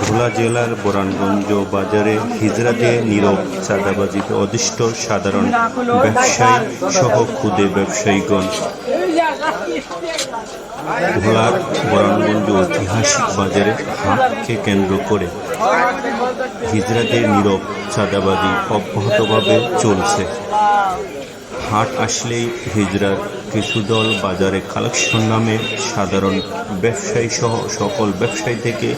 ভোলা জেলার বরানগঞ্জ বাজারে হিজরাতে নীরব চাঁদাবাজিতে অদিষ্ট সাধারণ ব্যবসায়ী সহ ক্ষুদে ব্যবসায়ীগণ। ভোলার বরানগঞ্জ ঐতিহাসিক বাজারে হাটকে কেন্দ্র করে হিজরাতে নীরব চাঁদাবাজি অব্যাহতভাবে চলছে। হাট আসলেই হিজরার কিছু দল বাজারে কালেকশন নামে সাধারণ ব্যবসায়ী সহ সকল ব্যবসায়ী থেকে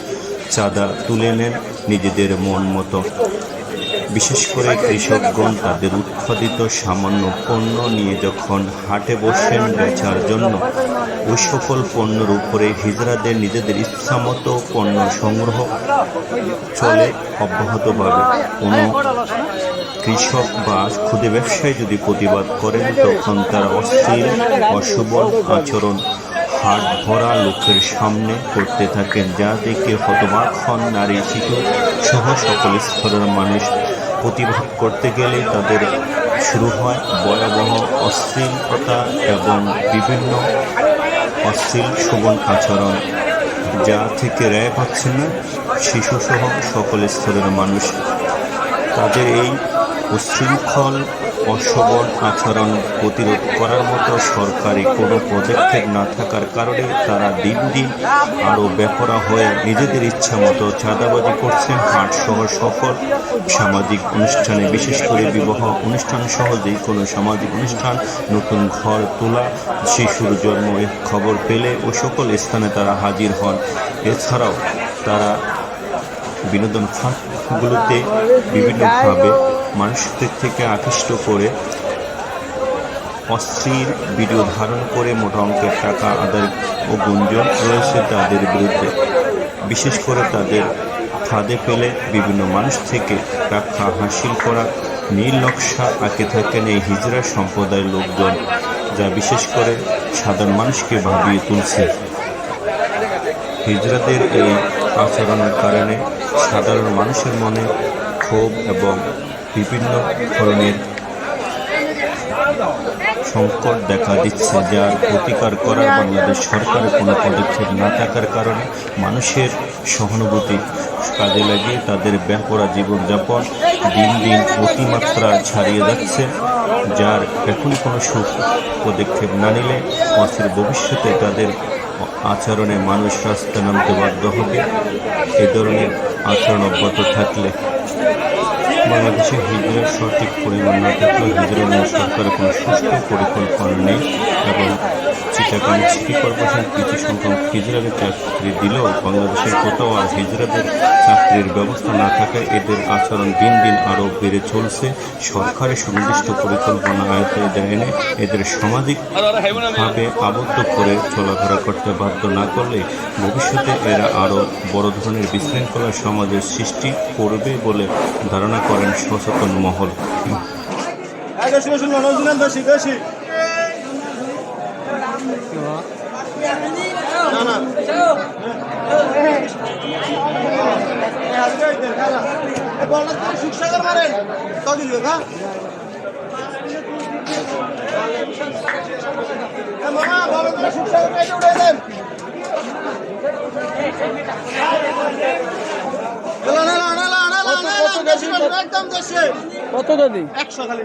চাঁদা তুলে নেন নিজেদের মন মতো। বিশেষ করে কৃষকগণ তাদের উৎপাদিত সামান্য পণ্য নিয়ে যখন হাটে বসেন বেচার জন্য, ওই সকল পণ্যের উপরে হিজড়াদের নিজেদের ইচ্ছামতো পণ্য সংগ্রহ চলে অব্যাহতভাবে। কোনো কৃষক বা ক্ষুদে ব্যবসায়ী যদি প্রতিবাদ করেন, তখন তারা অস্থির অশুভ আচরণ হাট ভরা লোকের সামনে করতে থাকেন, যা দেখে হতবাক হন নারী শিশু সহ সকল স্তরের মানুষ। প্রতিবাদ করতে গেলে তাদের শুরু হয় ভয়াবহ, অশ্লীলতা এবং বিভিন্ন অশ্লীল শোভন আচরণ। যা থেকে র্যায় পাচ্ছে না শিশুসহ সকল স্তরের মানুষ। তাদের এই উচ্ছৃঙ্খল অশোভন আচরণ প্রতিরোধ করার মতো সরকারি কোনো পদক্ষেপ না থাকার কারণে তারা দিন দিন আরও বেপরা হয়ে নিজেদের ইচ্ছা মতো চাঁদাবাজি করছেন। হাট সহ সকল সামাজিক অনুষ্ঠানে, বিশেষ করে বিবাহ অনুষ্ঠান সহ যে কোনো সামাজিক অনুষ্ঠান, নতুন ঘর তোলা, শিশুর জন্ম খবর পেলে ও সকল স্থানে তারা হাজির হন। এছাড়াও তারা বিনোদন ফাঁকগুলোতে বিভিন্নভাবে মানুষদের থেকে আকৃষ্ট করে অস্থির ভিডিও ধারণ করে মোটা অঙ্কের টাকা আদায় ও গুঞ্জন রয়েছে তাদের বিরুদ্ধে। বিশেষ করে তাদের ফাঁদে ফেলে বিভিন্ন মানুষ থেকে টাকা হাসিল করা নীল নকশা আঁকে থাকেন এই হিজড়া সম্প্রদায়ের লোকজন, যা বিশেষ করে সাধারণ মানুষকে ভাবিয়ে তুলছে। হিজরাদের এই আচরণের কারণে সাধারণ মানুষের মনে ক্ষোভ এবং বিভিন্ন ধরনের সংকট দেখা দিচ্ছে যার প্রতিকার করার বাংলাদেশ সরকারের কোনো পদক্ষেপ না থাকার কারণে মানুষের সহানুভূতি কাজে লাগিয়ে তাদের ব্যাপরা জীবনযাপন দিন দিন অতিমাত্রা ছাড়িয়ে যাচ্ছে, যার এখন কোনো সুখ পদক্ষেপ না নিলে অচির ভবিষ্যতে তাদের আচরণে মানুষ রাস্তায় নামতে বাধ্য হবে। এ ধরনের আচরণ অব্যাহত থাকলে বাংলাদেশে হিজড়ার সঠিক পরিমাণ না থাকলেও হিজড়া নিয়ে সরকারের কোনো সুস্থ পরিকল্পনা নেই এবং চিটাগাং সিটি কর্পোরেশন কিছু সংখ্যক হিজড়াদের চাকরি দিলেও বাংলাদেশের কোথাও আর হিজড়াদের চাকরির ব্যবস্থা না থাকায় এদের আচরণ দিন দিন আরও বেড়ে চলছে। সরকারের সুনির্দিষ্ট পরিকল্পনা আয়ত্তে এনে এদের সামাজিকভাবে আবদ্ধ করে চলাফেরা করতে বাধ্য না করলে ভবিষ্যতে এরা আরও বড় ধরনের বিশৃঙ্খলা সমাজের সৃষ্টি করবে বলে ধারণা করেন সচেতন মহল আগে শুনে শুনলো নজরুল দোষী দোষী না মানুষ, একদম দেশি। কত দাদি? একশো খালি।